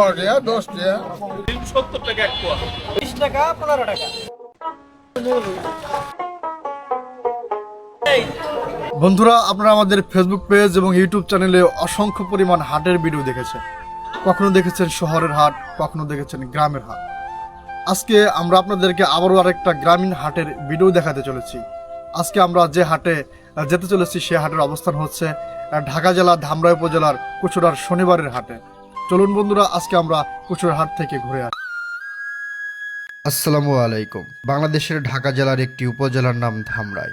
পনেরো টাকা দশ টাকা সত্তর টাকা এক পোয়া বিশ টাকা। পনেরো টাকা বন্ধুরা আপনারা আমাদের ফেসবুক পেজ এবং ইউটিউব চ্যানেলে অসংখ্য পরিমাণ হাটের ভিডিও দেখেছেন। কখনো দেখেছেন শহরের হাট কখনো দেখেছেন গ্রামের হাট। আজকে আমরা আপনাদেরকে আবারও আরেকটা গ্রামীণ হাটের ভিডিও দেখাতে চলেছি। আজকে আমরা যে হাটে যেতে চলেছি সে হাটের অবস্থান হচ্ছে ঢাকা জেলা ধামরাই উপজেলার কুচুড়ার শনিবারের হাটে। চলুন বন্ধুরা, আজকে আমরা কুচুড়ার হাট থেকে ঘুরে আসি। আসসালামু আলাইকুম। বাংলাদেশের ঢাকা জেলার একটি উপজেলার নাম ধামরাই।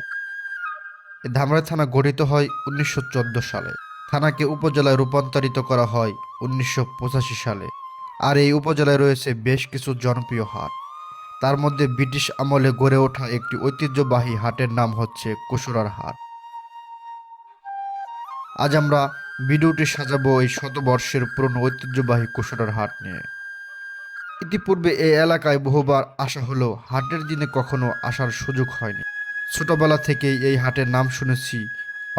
ধামরাই থানা গঠিত হয় উনিশশো চোদ্দ সালে। থানাকে উপজেলায় রূপান্তরিত করা হয় উনিশশো পঁচাশি সালে। আর এই উপজেলায় রয়েছে বেশ কিছু জনপ্রিয় হাট। তার মধ্যে ব্রিটিশ আমলে গড়ে ওঠা একটি ঐতিহ্যবাহী হাটের নাম হচ্ছে কুসুরার হাট। আজ আমরা ভিডিওটি সাজাবো এই শতবর্ষের পুরনো ঐতিহ্যবাহী কুসুরার হাট নিয়ে। ইতিপূর্বে এই এলাকায় বহুবার আসা হলেও হাটের দিনে কখনো আসার সুযোগ হয়নি। ছোটবেলা থেকেই এই হাটের নাম শুনেছি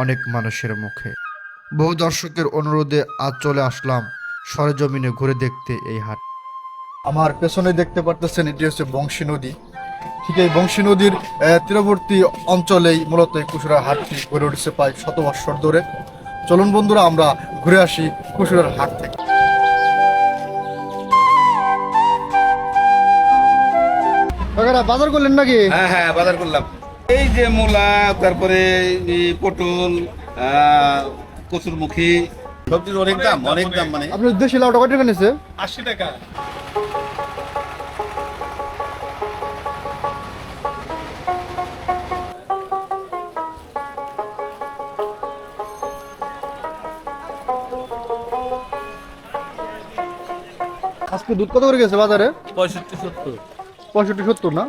অনেক মানুষের মুখে। বহু দর্শকের অনুরোধে আজ চলে আসলাম সরেজমিনে ঘুরে দেখতে এই হাট। আমার পেছনে দেখতে পারতেছেন, এটি হচ্ছে বংশী নদী। ঠিক এই বংশী নদীর তীরবর্তী অঞ্চলেই মূলত এই কুসুরা হাটটি গড়ে উঠেছে প্রায় শত বৎসর ধরে। চলুন বন্ধুরা আমরা ঘুরে আসি কুসুরার হাট থেকে। বাজার করলেন নাকি? হ্যাঁ হ্যাঁ বাজার করলাম। এই যে মূলা তারপরে পটল আহ, কচুরমুখী সবজির অনেক দাম অনেক দাম মানে। আপনার দেশি লাউটা কয় টাকা নিচ্ছে আশি টাকা। আজকে দুধ কত করে গেছে বাজারে? পঁয়ষট্টি সত্তর। পঁয়ষট্টি সত্তর না?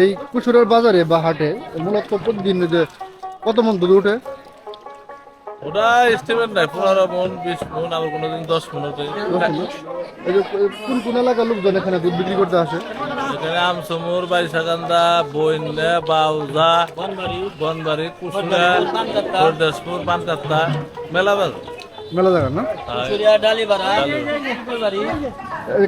এই কুসুরের বাজারে বা হাটে মূলত প্রতিদিন যে কত মন দুধ উঠে? ওটা এস্টিমেট নাই পনেরো মন বিশ মন আবার কোনোদিন দশ মন ওঠে এই যে কোন কোন এলাকার লোকজন এখানে দুধ বিক্রি করতে আসে? এখানে আমসমুর বাইশাকান্দা বইন্দা বাউজা বনবাড়ি কুসুরা হরদাসপুর পানকাত্তা মেলা বাজার মেলা জায়গা না ডালিবাড়া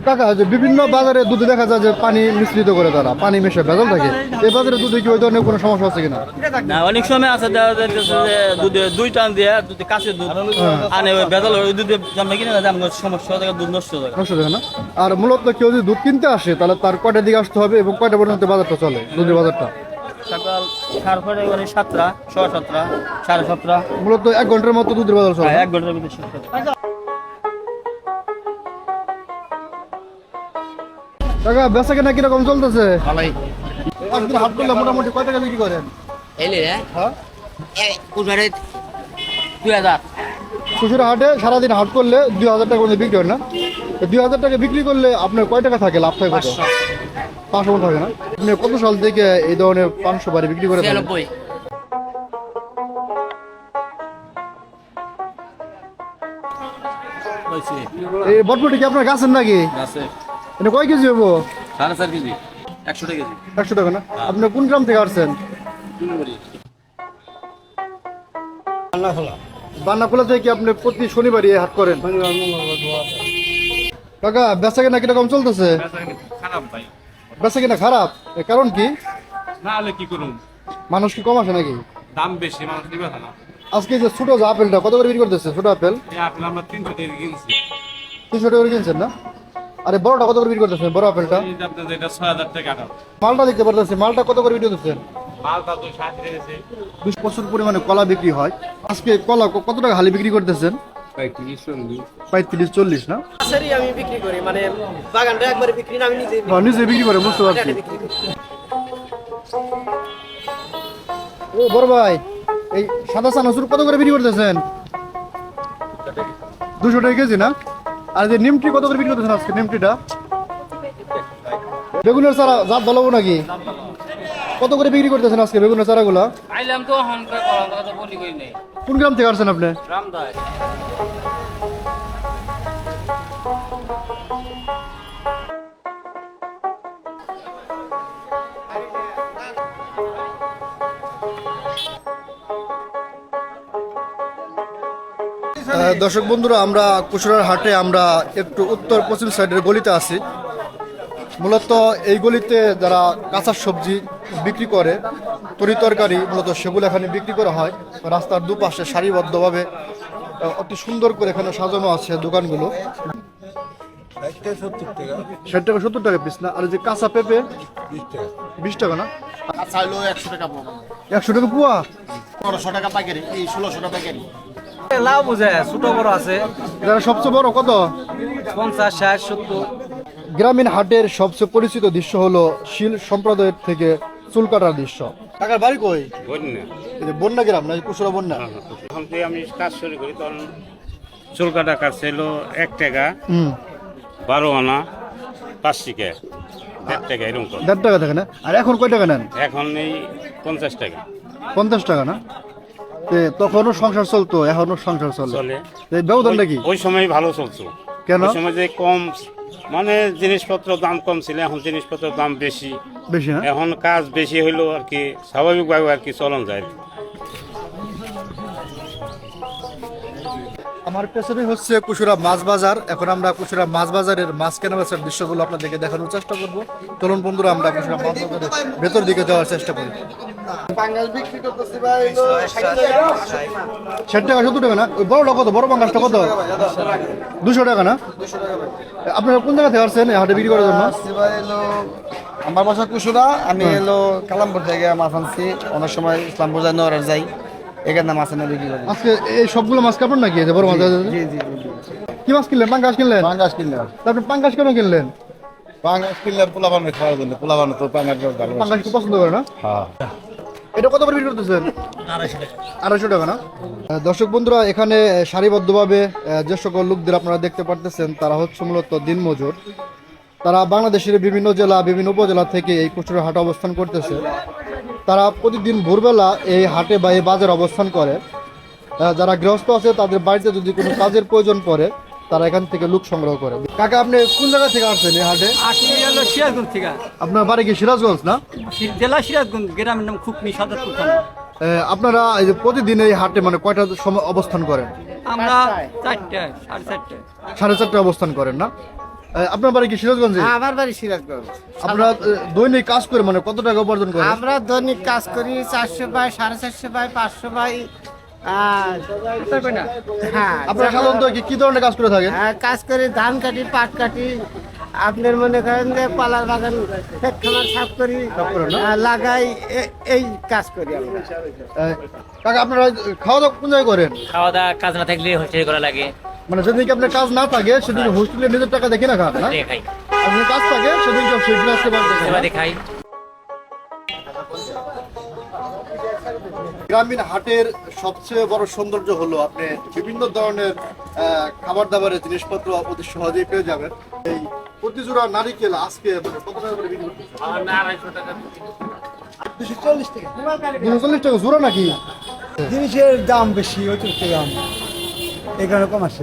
কাকা যে বিভিন্ন বাজারে দুধে দেখা যায় যে পানি মিশ্রিত করে তারা পানি মেশে ভেজাল থাকে। এই বাজারে দুধে কি ওই ধরনের কোনো সমস্যা আছে কিনা? না অনেক সময় আছে দেখা যাইতেছে যে দুধে দুই টান দিয়ে দুধে কাঁচের দুধ আনে ওই বেদল ওই দুধে কিনে আমার সমস্যা হয়ে যায় দুধ নষ্ট হয়ে নষ্ট থাকে না? আর মূলত কেউ যদি দুধ কিনতে আসে তাহলে তার কয়টার দিকে আসতে হবে এবং কয়টা পর্যন্ত বাজারটা চলে দুধের বাজারটা? সকাল সাড়ে ছটা করে সাতটা ছয় সাতটা সাড়ে সাতটা। মূলত এক ঘণ্টার মতো দুধের বাজার চলে। হ্যাঁ, এক ঘণ্টার ভিতরে টাকা বেচা কেনা কীরকম চলতেছে? একদিন হাট করলে মোটামুটি কয় টাকা বিক্রি করেন? এলে রে হ্যাঁ? কুড়ারে দুই হাজার। খুচরা হাটে সারাদিন হাট করলে দুই হাজার টাকা মধ্যে বিক্রি হয় না। তো দুই হাজার টাকা বিক্রি করলে আপনার কয় টাকা থাকে? লাভ থাকে কত? পাঁচশো। থাকে না? আপনি কত সাল থেকে এই ধরনের পাঁচশো বাড়ি বিক্রি করে? ছিয়ানব্বই। এই বটবটি কি আপনার গাছের নাকি? আছে এটা কয় কেজি হব? সাড়ে চার কেজি। একশো টাকা কেজি। একশো টাকা না? আপনি কোন গ্রাম থেকে আসছেন? বান্নাখোলা। থেকে কি আপনি প্রতি শনিবারই এই হাট করেন? কাকা বেচা কেনা কীরকম চলতেছে? খারাপ ভাই। বেচা কেনা খারাপ? এর কারণ কি? না হলে কি করুন মানুষ কি কম আসে নাকি? দাম বেশি মানুষ নিবে না। আজকে যে ছোট যে আপেলটা কত করে বিক্রি করতেছে ছোট আপেল? এই আপেল আমরা তিনশো টাকা কিনছি। তিনশো টাকা করে কিনছেন না? আরে বড়টা কত করে বিক্রি করতেছেন? বড় আপেলটা? এটা ছয় হাজার টাকা মালটা দেখতে পারতেছি মালটা কত করে বিক্রি করতেছেন? মালটা তো ষাট রেখেছে বেশ প্রচুর পরিমাণে কলা বিক্রি হয়। আজকে কলা কত টাকা হালি বিক্রি করতেছেন? পঁয়ত্রিশ চল্লিশ। না? আমি বিক্রি করি মানে বাগানটা একবারে বিক্রি না আমি নিজে নিজে বিক্রি করে বুঝতে পারছি। ও বড় ভাই এই সাদা চানাচুর কত করে বিক্রি করতেছেন? দুশো টাকা কেজি না? আর যে নিমটি কত করে বিক্রি করতেছেন আজকে? নিমটিটা বেগুনের চারা জাত ভালো নাকি? কত করে বিক্রি করতেছেন আজকে বেগুনের চারাগুলা? আইলাম তো কোন গ্রাম থেকে আসছেন আপনি? দর্শক বন্ধুরা আমরা কুচুরার হাটে আমরা একটু উত্তর পশ্চিম সাইডের গলিতে আছি। মূলত এই গলিতে যারা কাঁচা সবজি বিক্রি করে তরি তরকারি মূলত সেগুলো এখানে বিক্রি করা হয়। রাস্তার দুপাশে সারিবদ্ধভাবে অতি সুন্দর করে এখানে সাজানো আছে দোকানগুলো। ষাট টাকা সত্তর টাকা পিস না? আর যে কাঁচা পেঁপে বিশ টাকা না? একশো টাকা একশো টাকা পোয়া? পনেরোশো টাকা পাইকারি এই ষোলোশো টাকা পাইকারি। লাভ বুঝে ছোট বড় আছে। যারা সবচেয়ে বড় কত? পঞ্চাশ ষাট সত্তর। গ্রামীণ হাটের সবচেয়ে পরিচিত দৃশ্য হলো শিল সম্প্রদায়ের থেকে চুল কাটার দৃশ্য। টাকার বাড়ি কই? বন্যা। বন্যা গ্রাম না কুসুরা বন্যা? এখন থেকে আমি কাজ শুরু করি তখন চুল কাটা কাটছিল এক টাকা হুম। বারো আনা পাঁচ টাকা দেড় টাকা এরকম দেড় টাকা থাকে না? আর এখন কয় টাকা নেন? এখন এই পঞ্চাশ টাকা। পঞ্চাশ টাকা না? তখনও সংসার চলতো এখনও সংসার চলে। ব্যবধানটা কি? ওই- সময় ভালো চলতো। কেন? ওই সময় যে কম মানে জিনিসপত্র দাম কম ছিল এখন জিনিসপত্রের দাম বেশি। বেশি এখন কাজ বেশি হইল আর কি স্বাভাবিকভাবে আর কি চলন যায়। আমার পেছনে হচ্ছে কুসুরা মাছ বাজার। এখন আমরা কুসুরা মাছ বাজারের মাছ কেনা বেচার দৃশ্যগুলো আপনাদেরকে দেখানোর চেষ্টা করব। চলুন বন্ধুরা আমরা কুসুরা মাছ বাজারের ভেতর দিকে যাওয়ার চেষ্টা করি। ষাট টাকা সত্তর টাকা না? ওই বড়টা কত? বড় পাঙ্গাসটা কত? দুশো টাকা না? আপনারা কোন জায়গা থেকে আসছেন হাটে বিক্রি করার জন্য? আমার বাসা কুসুরা আমি এলো কালামপুর থেকে মাছ আনছি। অনেক সময় ইসলামপুর যাই নগরের যাই। এখানে মাছ এনে বিক্রি করি। আজকে এই সবগুলো মাছ কাপড় নাকি বড় মাছ? জি জি জি কি মাছ কিনলেন? পাঙ্গাস কিনলেন? পাঙ্গাস কিনলেন তারপরে পাঙ্গাস কেন কিনলেন? পাঙ্গাস কিনলাম পোলা বানানো খাওয়ার জন্য। পোলা বানানো তো পাঙ্গাস পাঙ্গাস পছন্দ করে না? এটা কত করে বিক্রি করতেছেন? আড়াইশো টাকা না? দর্শক বন্ধুরা, এখানে সারিবদ্ধভাবে যে সকল লোকদের আপনারা দেখতে পারতেছেন, তারা হচ্ছে মূলত দিনমজুর। তারা বাংলাদেশের বিভিন্ন জেলা, বিভিন্ন উপজেলা থেকে এই কুচুরা হাটে অবস্থান করতেছে। তারা প্রতিদিন ভোরবেলা এই হাটে বা এই বাজারে অবস্থান করে। যারা গৃহস্থ আছে, তাদের বাড়িতে যদি কোনো কাজের প্রয়োজন পড়ে তারা এখান থেকে লোক সংগ্রহ করে। কাকা আপনি কোন জায়গা থেকে আসছেন এই হাটে? হলো সিরাজগঞ্জ থেকে। আপনার বাড়ি কি সিরাজগঞ্জ না? জেলা সিরাজগঞ্জ গ্রামের নাম থানা। আপনারা এই যে প্রতিদিন এই হাটে মানে কয়টা সময় অবস্থান করেন? আমরা চারটে সাড়ে চারটে। সাড়ে চারটে অবস্থান করেন না? আপনার বাড়ি কি সিরাজগঞ্জে? আমার বাড়ি সিরাজগঞ্জ। আপনারা দৈনিক কাজ করে মানে কত টাকা উপার্জন করেন? আমরা দৈনিক কাজ করি চারশো বাই সাড়ে চারশো বাই পাঁচশো বাই হ্যাঁ আপনারা সাধারণত কি- কি ধরনের কাজ করে থাকেন? হ্যাঁ, কাজ করি ধান কাটি পাট কাটি। আপনার মনে করেন যে পালার বাগান সাফ করি। লাগাই এ- এই কাজ করি আমরা। কাকা আপনারা খাওয়া দাওয়া কোন জায়গায় করেন? খাওয়া দাওয়া কাজ না থাকলে হোস্টেল করা লাগে। মানে যেদিনকে আপনার কাজ না থাকে সেদিন হোস্টেলে নিজের টাকা দেখে না খান না? যদি কাজ থাকে সেদিনকে সেদিন দেখেন, খাই গ্রামীণ হাটের সবচেয়ে বড় সৌন্দর্য হলো আপনি বিভিন্ন ধরনের আহ, খাবার দাবারের জিনিসপত্র অতি সহজেই পেয়ে যাবেন। এই প্রতিজোড়া নারিকেল আজকে মানে কত টাকা করে বিক্রি করতেছে। দুশো চল্লিশ টাকা। জোড়া নাকি? জিনিসের দাম বেশি অতিরিক্ত দাম। এখানে কম আছে।